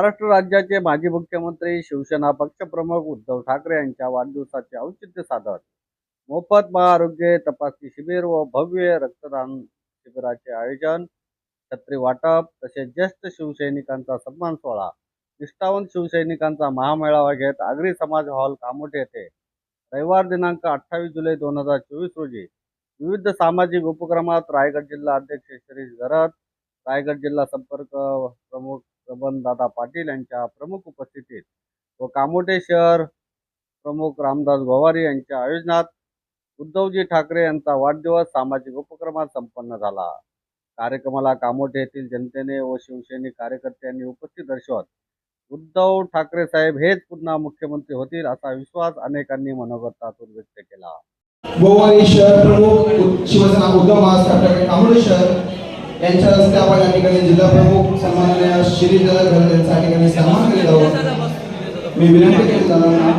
महाराष्ट्र राज्याचे माजी मुख्यमंत्री शिवसेना पक्षप्रमुख उद्धव ठाकरे यांच्या वाढदिवसाचे औचित्य साधत मोफत महाआरोग्य तपासणी शिबिर व भव्य रक्तदान शिबिराचे आयोजन छत्री वाटप तसेच ज्येष्ठ शिवसैनिकांचा सन्मान सोहळा निष्ठावंत शिवसैनिकांचा महामेळावा घेत आगरी समाज हॉल कामोठे येथे रविवार दिनांक अठ्ठावीस जुलै दोन हजार चोवीस रोजी विविध सामाजिक उपक्रमात रायगड जिल्हा अध्यक्ष शिरीष घरत रायगड जिल्हा संपर्क प्रमुख दादा पाटील यांच्या प्रमुख उपस्थितीत व कामोटे शहर प्रमुख रामदास गोवारी यांच्या आयोजनात उद्धवजी ठाकरे यांचा वाढदिवस सामाजिक उपक्रमात संपन्न झाला. कार्यक्रमाला कामोटे येथील जनतेने व शिवसैनिक कार्यकर्त्यांनी उपस्थित दर्शवत उद्धव ठाकरे साहेब हेच पुन्हा मुख्यमंत्री होतील असा विश्वास अनेकांनी मनोगतातून व्यक्त केला. गोवारी शहर प्रमुख शिवसेना उद्धव ठाकरे शहर यांच्या हस्ते आपण या ठिकाणी जिल्हा प्रमुख सन्माननीय शिरीष दादा घरत यांचा या ठिकाणी सन्मान केला आहोत. मी विनंती केली दादांना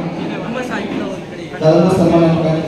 दादांना सन्मान या ठिकाणी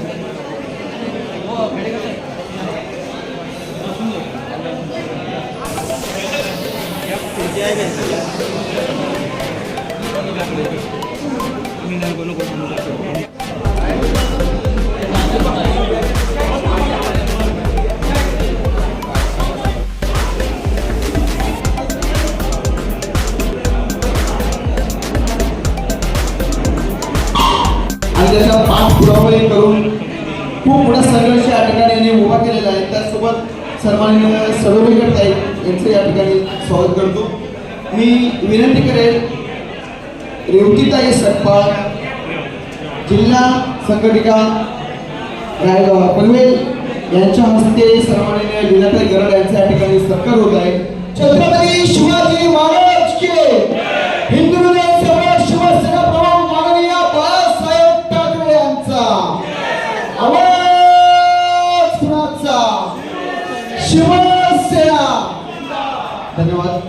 सन्माननीय सर्वविकट ताई यांचं या ठिकाणी स्वागत करतो. मी विनंती करेल रेवतीताई सटपाळ जिल्हा संघटिका रायगाव पनवेल यांच्या हस्ते सन्माननीय विनंती गरड यांच्या या ठिकाणी सत्कार होत आहे. छत्रपती शिवाजी महाराज के हिंदू विधानसभा बाळासाहेब ठाकरे यांचा. आवाज कुणाचा? शिवसेना. धन्यवाद.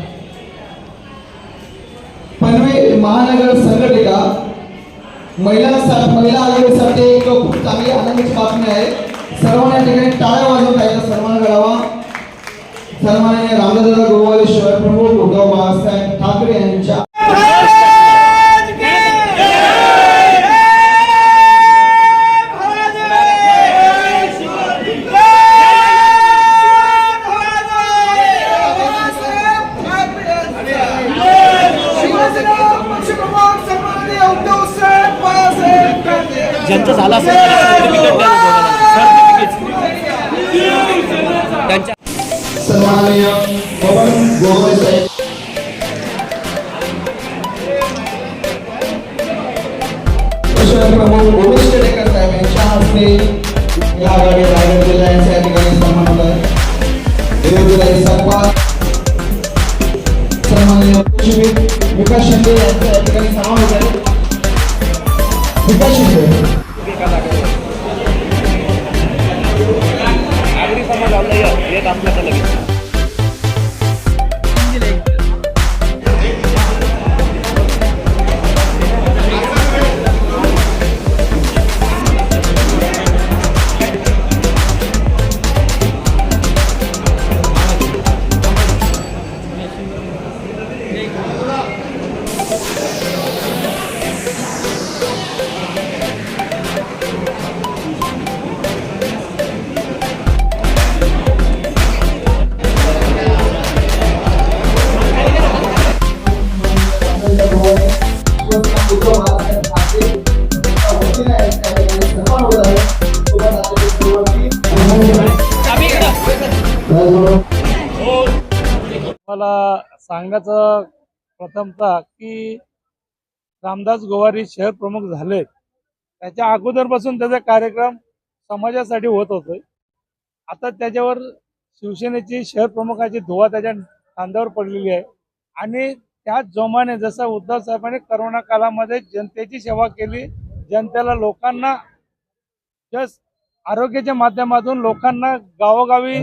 पनवेल महानगर संघटिका महिला महिला आयोगासाठी एक खूप चांगली आनंदाची बातमी आहे. सर्वांना ठिकाणी टाळ्या वाजवून त्याचा सन्मान करावा. सन्माननीय रामदादा गोवारी शहर प्रमुख उद्धव बाळासाहेब ठाकरे यांच्या शहर प्रमुख उमेश केडेकर साहेब यांच्या हस्ते या गाडी रायगड जिल्हा यांच्या या ठिकाणी सन्मान होत आहे देवगिराई सप्पा सन्माननीय शिबिर विकास शिंदे यांचा या ठिकाणी सन्मान होत आहे विकास शिंदे आगरी समाज आलं येत असलं मला सांगायचं प्रथमतः की रामदास गोवारी शहर प्रमुख झाले. त्याच्या अगोदरपासून त्याचा कार्यक्रम समाजासाठी होत होतोय. आता त्याच्यावर शिवसेनेची शहर प्रमुखाची धुवा त्याच्या खांद्यावर पडलेली आहे. आणि त्याच जोमाने जसं उद्धव साहेबांनी करोना काळामध्ये जनतेची सेवा केली जनतेला लोकांना जस आरोग्याच्या माध्यमातून लोकांना गावोगावी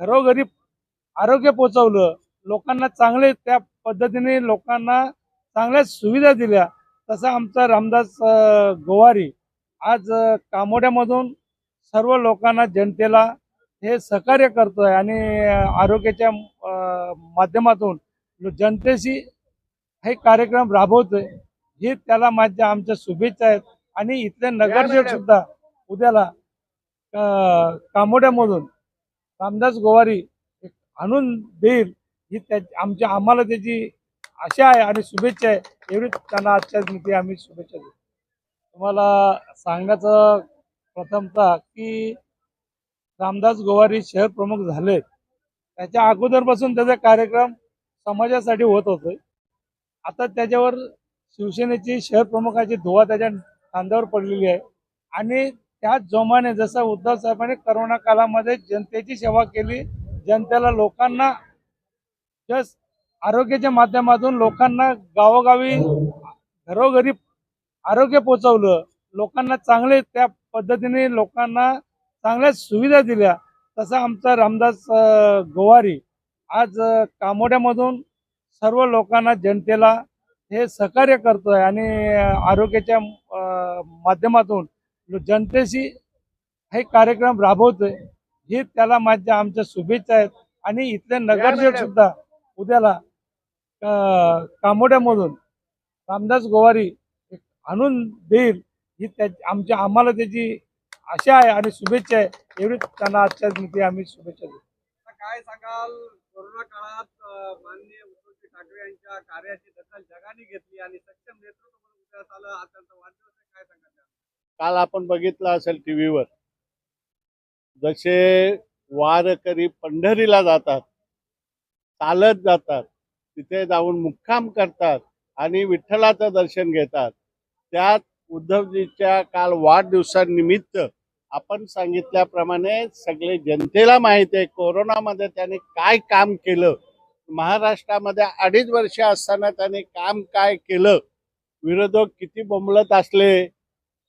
घरोघरी आरोग्य पोचवलं लोकांना चांगले त्या पद्धतीने लोकांना चांगल्या सुविधा दिल्या. तसं आमचा रामदास गोवारी आज कामोड्यामधून सर्व लोकांना जनतेला हे सहकार्य करतोय आणि आरोग्याच्या माध्यमातून जनतेशी हे कार्यक्रम राबवतोय. ही त्याला माझ्या आमच्या शुभेच्छा आहेत. आणि इथले नगरसेवक सुद्धा उद्याला कामोड्यामधून रामदास गोवारी आणून देईल. ही त्या आमच्या आम्हाला त्याची आशा आहे आणि शुभेच्छा आहे. एवढीच त्यांना आजच्याच निमित्त आम्ही शुभेच्छा देतो. तुम्हाला सांगायचं प्रथमतः की रामदास गोवारी शहर प्रमुख झालेत त्याच्या अगोदरपासून त्याचा कार्यक्रम समाजासाठी होत होतोय. आता त्याच्यावर शिवसेनेची शहर प्रमुखाची धुवा त्याच्या खांद्यावर पडलेली आहे. आणि त्याच जोमाने जसं उद्धव साहेबांनी करोना काळामध्ये जनतेची सेवा केली जनतेला लोकांना जस आरोग्याच्या माध्यमातून लोकांना गावोगावी घरोघरी आरोग्य पोचवलं लोकांना चांगले त्या पद्धतीने लोकांना चांगल्या सुविधा दिल्या तसं आमचा रामदास गोवारी आज कामोड्यामधून सर्व लोकांना जनतेला हे सहकार्य करतोय आणि आरोग्याच्या माध्यमातून जनतेशी हे कार्यक्रम राबवतोय. ही त्याला माझ्या आमच्या शुभेच्छा आहेत. आणि इथले नगरसेवक सुद्धा उद्याला कामोड्यामधून रामदास गोवारी एक आणून देईल ही त्या आमच्या आम्हाला त्याची आशा आहे आणि शुभेच्छा आहे एवढी त्यांना आजच्या निमित्त आम्ही शुभेच्छा देतो आता काय सांगाल कोरोना काळात माननीय उद्धवजी ठाकरे यांच्या कार्याची दखल जगाने घेतली आणि सक्षम नेतृत्व म्हणून उदयास आलं आज त्यांचा वाढदिवस काय सांगाल? काल आपण बघितलं असेल टीव्हीवर जसे वारकरी पंढरीला जातात चालत जातात. तिथे जाऊन मुक्काम करतात आणि विठ्ठलाचं दर्शन घेतात. त्यात उद्धवजीच्या काल वाढदिवसानिमित्त आपण सांगितल्याप्रमाणे सगळे जनतेला माहिती आहे कोरोनामध्ये त्याने काय काम केलं? महाराष्ट्रामध्ये अडीच वर्ष असताना त्याने काम काय केलं? विरोधक किती बोंबलत असले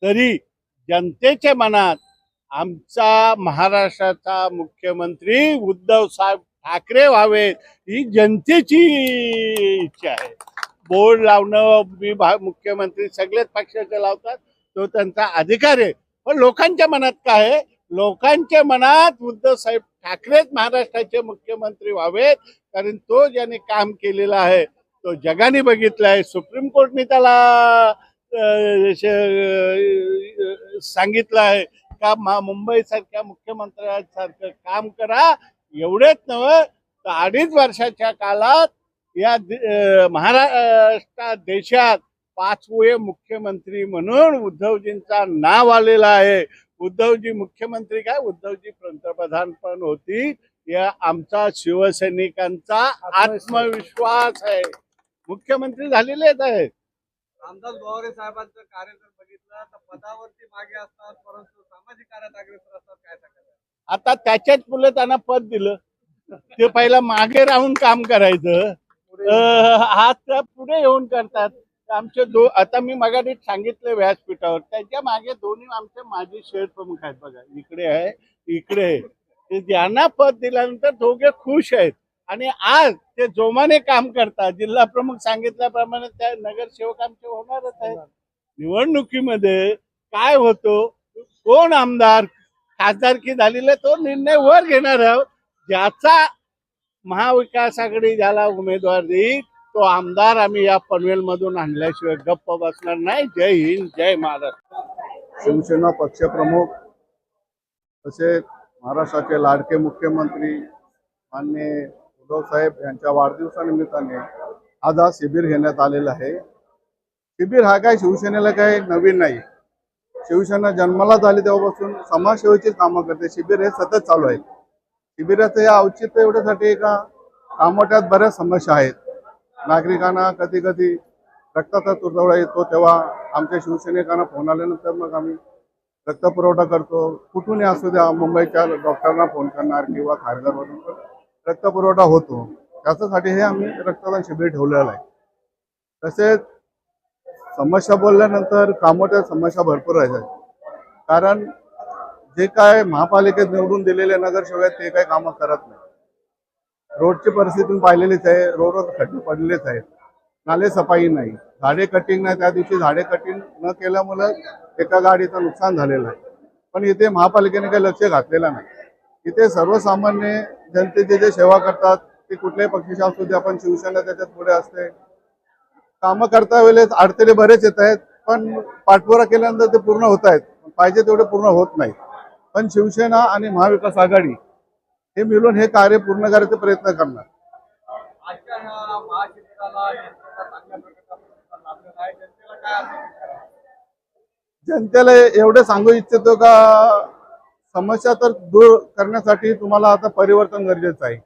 तरी जनतेच्या मनात आमचा महाराष्ट्राचा मुख्यमंत्री उद्धव साहेब ठाकरे व्हावेत. ही जनतेची इच्छा आहे. बोर्ड लावणं मी मुख्यमंत्री सगळेच पक्षाचे लावतात. तो त्यांचा अधिकार आहे. पण लोकांच्या मनात काय आहे? लोकांच्या मनात उद्धव साहेब ठाकरेच महाराष्ट्राचे मुख्यमंत्री व्हावेत. कारण तो ज्याने काम केलेलं आहे तो जगाने बघितलं आहे. सुप्रीम कोर्टने त्याला सांगितलं आहे का मुंबईसारख्या मुख्यमंत्र्यांसारखं काम करा. एवढेच नव्हे तर अडीच वर्षाच्या काळात या दे- महाराष्ट्र देशात पाचवे मुख्यमंत्री म्हणून उद्धवजींचा नाव आलेलं आहे. उद्धवजी मुख्यमंत्री काय? उद्धवजी पंतप्रधान पण होती. या आमचा शिवसैनिकांचा आत्मविश्वास आहे. मुख्यमंत्री झालेलेच आहेत. रामदास गोवारे साहेबांचं कार्य जर बघितलं तर पदावरती मागे असतात परंतु सामाजिक कार्यात अग्रेसर असतात काय सांगायचं आता त्याच्याच मुलं त्यांना पद दिलं. ते पहिला मागे राहून काम करायचं. आज त्या पुढे येऊन करतात. आमचे दो आता मी मगाडीत सांगितले व्यासपीठावर. त्याच्यामागे दोन्ही आमचे माजी शेर प्रमुख आहेत बघा. इकडे आहे इकडे आहे. ते ज्यांना पद दिल्यानंतर दोघे खुश आहेत. आणि आज ते जोमाने काम करतात. जिल्हा प्रमुख सांगितल्याप्रमाणे त्या नगरसेवक आमचे होणारच आहेत. निवडणुकीमध्ये काय होतो? कोण आमदार खासदारकी झालेला तो निर्णय वर घेणार आहोत. ज्याचा महाविकास आघाडी ज्याला उमेदवार देईल तो आमदार आम्ही या पनवेल मधून आणल्याशिवाय गप्प बसणार नाही. जय हिंद जय महाराष्ट्र. शिवसेना पक्षप्रमुख तसेच महाराष्ट्राचे लाडके मुख्यमंत्री मान्य उद्धव साहेब यांच्या वाढदिवसानिमित्ताने आज हा शिबिर घेण्यात आलेला आहे. शिबिर हा काय शिवसेनेला काही नवीन नाही. शिवसेना जन्माला झाली तेव्हापासून समाजसेवेची कामं करते. शिबिर हे सतत चालू आहे शिबिराचं हे औचित्य एवढ्यासाठी का? कामोट्यात बऱ्याच समस्या आहेत. नागरिकांना कधी कधी रक्ताचा तुटवडा येतो. तेव्हा आमच्या शिवसैनिकांना फोन आल्यानंतर मग आम्ही रक्तपुरवठा करतो. कुठूनही असू द्या मुंबईच्या डॉक्टरांना फोन करणार किंवा खारघरवरून पण रक्तपुरवठा होतो. त्याच्यासाठी हे आम्ही रक्तदान शिबिर ठेवलेलं आहे. तसेच समस्या बोलल्यानंतर कामोट्या समस्या भरपूर आहेत. कारण जे काय महापालिकेत निवडून दिलेले नगरसेवक आहेत ते काही कामं करत नाही. रोडची परिस्थिती पाहिलेलीच आहे रोडवर खड्डे पडलेलेच आहेत. नाले सफाई नाही. झाडे कटिंग नाही. त्या दिवशी झाडे कटिंग न केल्यामुळे एका गाडीचं नुकसान झालेलं आहे. पण इथे महापालिकेने काही लक्ष घातलेलं नाही. इथे सर्वसामान्य जनतेची जे सेवा करतात ते कुठल्याही पक्षाच्या असू दे आपण शिवसेना त्याच्यात पुढे असते. कामं करता वेळेस अडथळे बरेच येत आहेत पण पाठपुरा केल्यानंतर ते पूर्ण होत आहेत. पाहिजे तेवढे पूर्ण होत नाहीत पण शिवसेना आणि महाविकास आघाडी हे मिळून हे कार्य पूर्ण करायचे प्रयत्न करणार? जनतेला एवढे सांगू इच्छितो का समस्या तर दूर करण्यासाठी तुम्हाला आता परिवर्तन गरजेचं आहे.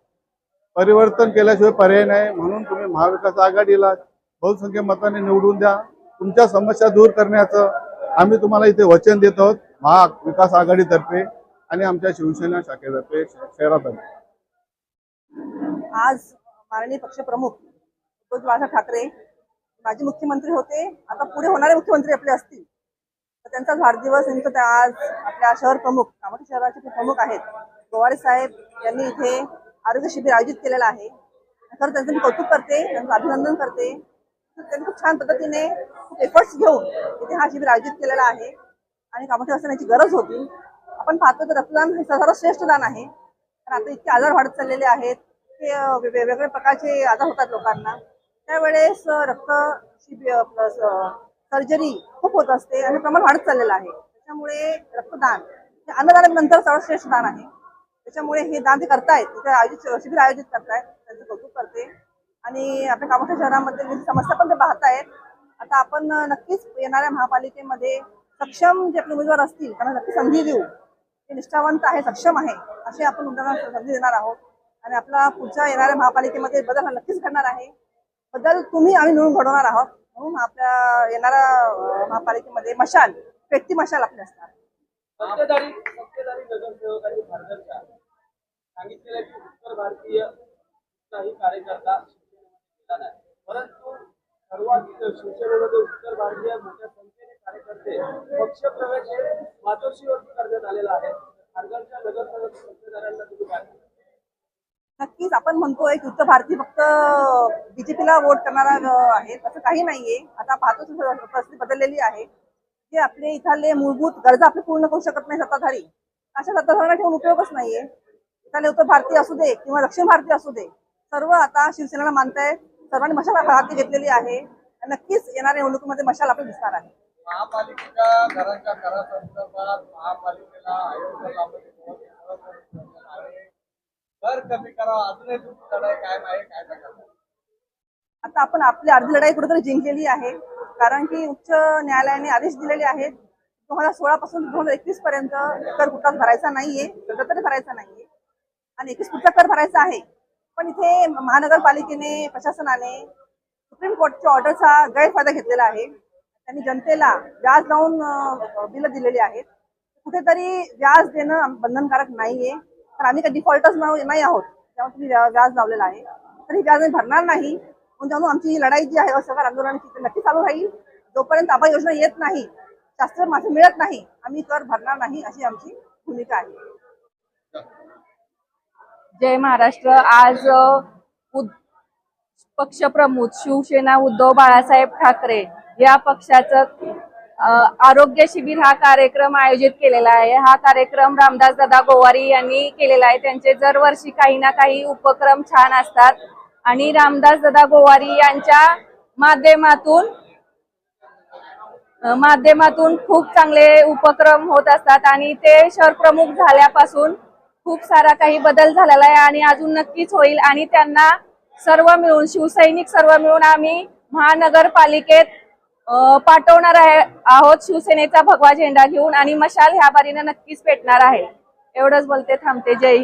परिवर्तन केल्याशिवाय पर्याय नाही. म्हणून तुम्ही महाविकास आघाडीला बहुसंख्य मताने निवडून द्या. तुमच्या समस्या दूर करण्याचं आम्ही तुम्हाला इथे वचन देत आहोत. महाविकास आघाडीतर्फे आणि आमच्या शिवसेना शाखेतर्फे शहरातर्फे. आज माननीय पक्षप्रमुख उद्धव बाळासाहेब ठाकरे माजी मुख्यमंत्री होते. आता पुढे होणारे मुख्यमंत्री आपले असतील. तर त्यांचा वाढदिवस निमित्त आज आपल्या शहर प्रमुख कामाठी शहराचे प्रमुख आहेत गोवारे साहेब यांनी इथे आरोग्य शिबिर आयोजित केलेलं आहे. खरं त्यांचं मी कौतुक करते त्यांचं अभिनंदन करते. त्यांनी खूप छान पद्धतीने खूप एफर्ट्स घेऊन इथे हा शिबिर आयोजित केलेला आहे. आणि कामाठी असण्याची गरज होती. आपण पाहतो तर रक्तदान हे सर्वश्रेष्ठ दान आहे. कारण आता इतके आजार वाढत चाललेले आहेत. ते वेगवेगळ्या प्रकारचे आजार होतात लोकांना. त्यावेळेस रक्त शिबिर प्लस सर्जरी खूप होत असते आणि प्रमाण वाढत चाललेलं आहे. त्याच्यामुळे रक्तदान हे अन्नदानानंतर सर्वश्रेष्ठ दान आहे. त्याच्यामुळे हे दान ते करतायत इथे आयोजित शिबिर आयोजित करतायत त्यांचं कौतुक करते. आणि आपल्या कामाठा शहरामध्ये विविध समस्या पण ते पाहतायत. आता आपण नक्कीच येणाऱ्या महापालिकेमध्ये सक्षम जे आपले उमेदवार असतील त्यांना नक्की संधी देऊ. ते निष्ठावंत आहे सक्षम आहे असे आपण उमेदवारांना संधी देणार आहोत. आणि आपला पुढच्या येणाऱ्या महापालिकेमध्ये बदल हा नक्कीच घडणार आहे. बदल तुम्ही आम्ही मिळून घडवणार आहोत. म्हणून आपल्या येणाऱ्या महापालिकेमध्ये मशाल व्यक्ती मशाल आपली असणार. सांगितलेलं की उत्तर भारतीय काही कार्यकर्ता शिवसेनेमध्ये नाही. परंतु सर्वात शिवसेनेमध्ये उत्तर भारतीय मोठ्या संख्येने कार्यकर्ते पक्षप्रवेश हे मातोश्रीवरती करण्यात आलेला आहे. खासदारच्या नगरसेवक संस्थेदारांना तुम्ही काय नक्कीच आपण म्हणतोय की उत्तर भारतीय फक्त बीजेपीला वोट करणारा आहे तसं काही नाहीये. आता पाहतो परिस्थिती बदललेली आहे. जे आपले इथले मूलभूत गरजा आपले पूर्ण करू शकत नाही सत्ताधारी अशा सत्ताधाऱ्यांना ठेवून उपयोगच नाहीये. इथले उत्तर भारतीय असू दे किंवा दक्षिण भारतीय असू दे सर्व आता शिवसेनेला मानताय सर्वांनी मशाल हाती घेतलेली आहे. नक्कीच येणाऱ्या निवडणुकीमध्ये मशाल आपण दिसणार आहे. महापालिकेच्या घराच्या करासंदर्भात महापालिकेला आयोगामध्ये आहे. कर कमी करा अजूनही तुमची लढाई कायम आहे काय सांगाल आता आपण आपली अर्धी लढाई कुठेतरी जिंकलेली आहे. कारण की उच्च न्यायालयाने आदेश दिलेले आहेत. दोन हजार सोळा पासून दोन हजार एकवीस पर्यंत कर कुठलाच भरायचा नाहीये तरी भरायचा नाहीये. आणि एकवीस पुढचा कर भरायचा आहे. पण इथे महानगरपालिकेने प्रशासनाने सुप्रीम कोर्टच्या ऑर्डरचा गैरफायदा घेतलेला आहे. त्यांनी जनतेला व्याज लावून बिलं दिलेली आहेत. कुठेतरी व्याज देणं बंधनकारक नाहीये. तर आम्ही काही डिफॉल्टच नाही आहोत. त्यामुळे तुम्ही व्याज लावलेला आहे. तर ही व्याज भरणार नाही. म्हणून त्यामुळे आमची ही लढाई जी आहे असहकार आंदोलनाची नक्की चालू राहील. जोपर्यंत आबा योजना येत नाही शास्त्र माझं मिळत नाही आम्ही कर भरणार नाही अशी आमची भूमिका आहे. जय महाराष्ट्र. आज पक्षप्रमुख शिवसेना उद्धव बाळासाहेब ठाकरे या पक्षाचं आरोग्य शिबिर हा कार्यक्रम आयोजित केलेला आहे. हा कार्यक्रम रामदास दादा गोवारी यांनी केलेला आहे. त्यांचे दरवर्षी काही ना काही उपक्रम छान असतात. आणि रामदास दादा गोवारी यांच्या माध्यमातून माध्यमातून खूप चांगले उपक्रम होत असतात. आणि ते शहर प्रमुख झाल्यापासून खूप सारा काही बदल झालेला आहे आणि अजून नक्कीच होईल. आणि त्यांना सर्व मिळून शिवसैनिक सर्व मिळून आम्ही महानगरपालिकेत पाठवणार आहे आहोत शिवसेनेचा भगवा झेंडा घेऊन आणि मशाल ह्या बारीनं नक्कीच पेटणार आहे. एवढंच बोलते थांबते. जय